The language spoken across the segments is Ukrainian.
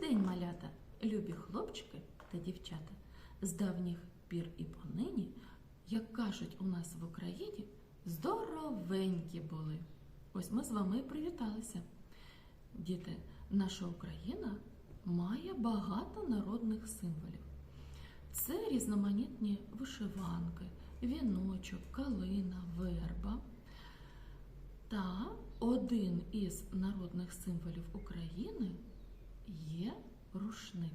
день, малята, любі хлопчики та дівчата. З давніх пір і понині, як кажуть у нас в Україні, здоровенькі були. Ось ми з вами і привіталися. Діти, наша Україна має багато народних символів. Це різноманітні вишиванки, віночок, калина, верба. Та один із народних символів України є рушник.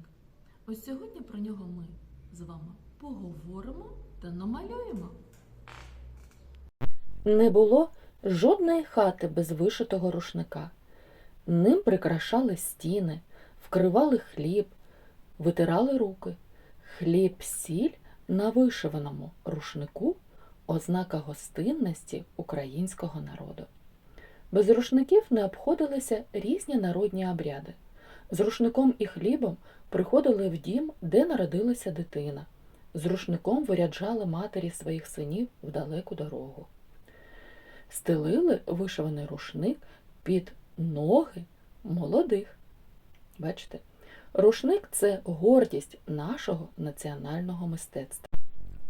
Ось сьогодні про нього ми з вами поговоримо та намалюємо. Не було жодної хати без вишитого рушника. Ним прикрашали стіни, вкривали хліб, витирали руки. Хліб, сіль на вишиваному рушнику ознака гостинності українського народу. Без рушників не обходилися різні народні обряди. З рушником і хлібом приходили в дім, де народилася дитина. З рушником виряджали матері своїх синів в далеку дорогу. Стелили вишиваний рушник під ноги молодих. Бачите, рушник це гордість нашого національного мистецтва.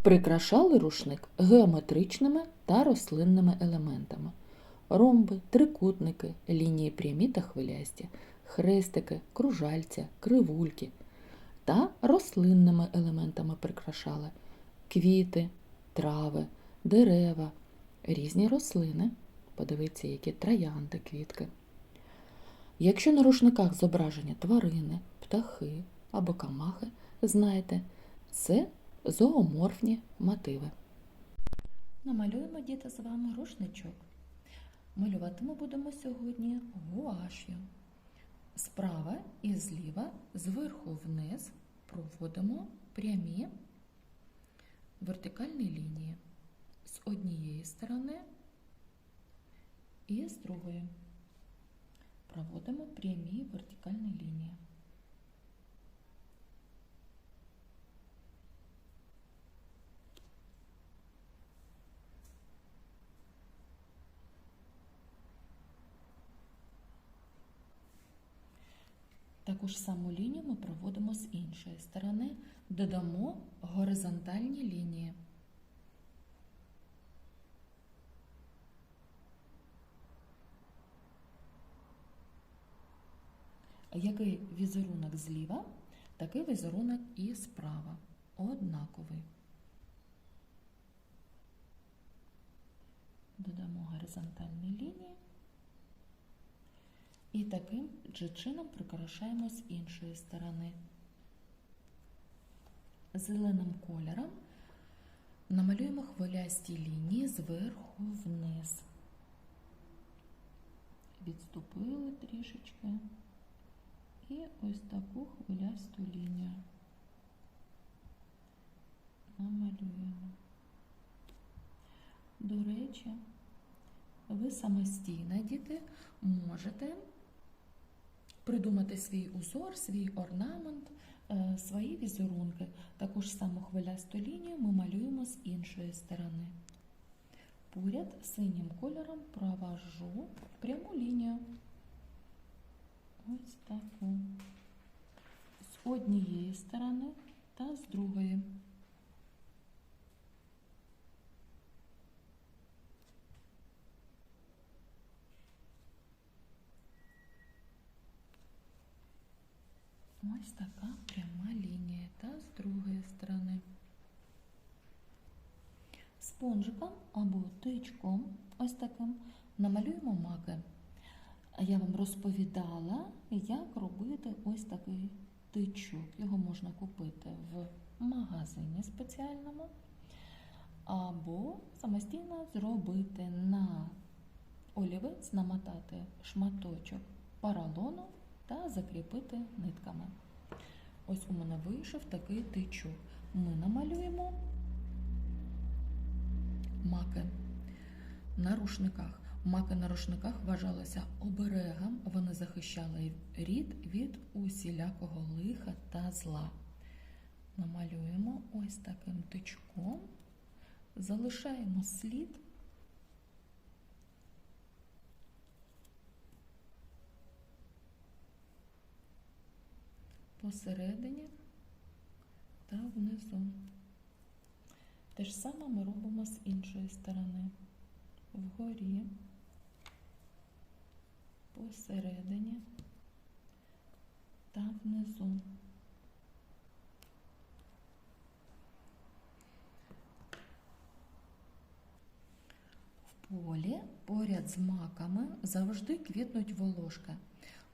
Прикрашали рушник геометричними та рослинними елементами. Ромби, трикутники, лінії прямі та хвилясті, хрестики, кружальця, кривульки та рослинними елементами прикрашали квіти, трави, дерева, різні рослини. Подивіться, які троянди, квітки. Якщо на рушниках зображені тварини, птахи або камахи, знайте, це зооморфні мотиви. Намалюємо діти з вами рушничок. Малювати ми будемо сьогодні гуаш'ю. Справа і зліва, зверху вниз проводимо прямі вертикальні лінії з однієї сторони і з другої. Проводимо прямі вертикальні лінії. Таку ж саму лінію ми проводимо з іншої сторони, додамо горизонтальні лінії. Який візерунок зліва, такий візерунок і справа. Однаковий. Додамо горизонтальні лінії. І таким же чином прикрашаємо з іншої сторони. Зеленим кольором намалюємо хвилясті лінії зверху вниз. Відступили трішечки. І ось таку хвилясту лінію намалюємо. До речі, ви самостійно, діти, можете придумати свій узор, свій орнамент, е, свої візерунки. Таку ж саму хвилясту лінію ми малюємо з іншої сторони. Поряд синім кольором провожу пряму лінію. Ось таку. З однієї сторони та з другої. Ось така пряма лінія та з другої сторони. Спонжиком або тичком, ось таким, намалюємо маки. Я вам розповідала, як робити ось такий тичок. Його можна купити в магазині спеціальному, або самостійно зробити на олівець, намотати шматочок поролону та закріпити нитками. Ось у мене вийшов такий тичок. Ми намалюємо маки на рушниках. Маки на рушниках вважалися оберегом, вони захищали рід від усілякого лиха та зла. Намалюємо ось таким тичком, залишаємо слід. Посередині та внизу. Те ж саме ми робимо з іншої сторони. Вгорі, посередині та внизу. В полі поряд з маками завжди квітнуть волошки.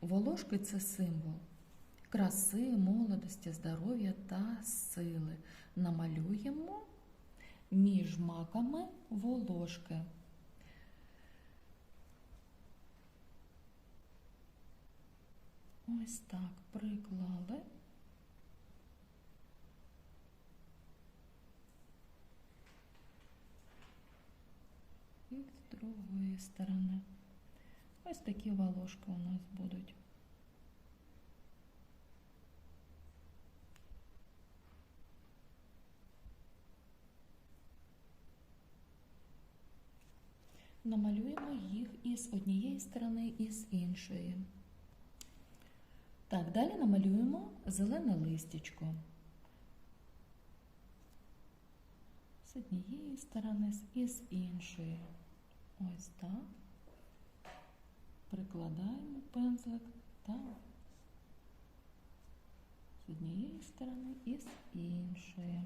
Волошки це символ краси, молодості, здоров'я та сили. Намалюємо між маками волошки. Ось так приклали. І з другої сторони. Ось такі волошки у нас будуть. Намалюємо їх і з однієї сторони, і з іншої. Так, далі намалюємо зелене листячко. З однієї сторони і з іншої. Ось так. Прикладаємо пензлик та з однієї сторони і з іншої.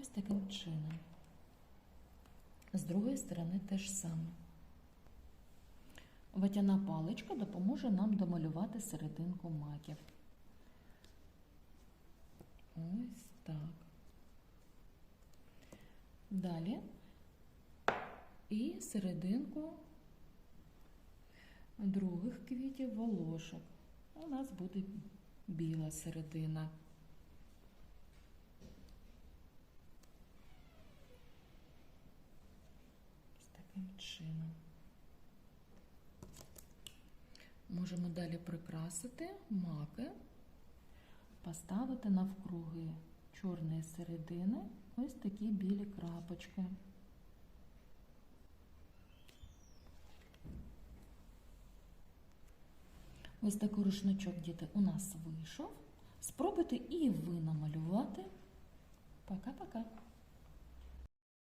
Ось таким чином. З другої сторони теж саме. Ватяна паличка допоможе нам домалювати серединку маків. Ось так. Далі і серединку других квітів волошок. У нас буде біла середина. Ось таким. Можемо далі прикрасити маки, поставити навкруги чорної середини ось такі білі крапочки. Ось такий рушничок, діти, у нас вийшов. Спробуйте і ви намалювати. Пока-пока.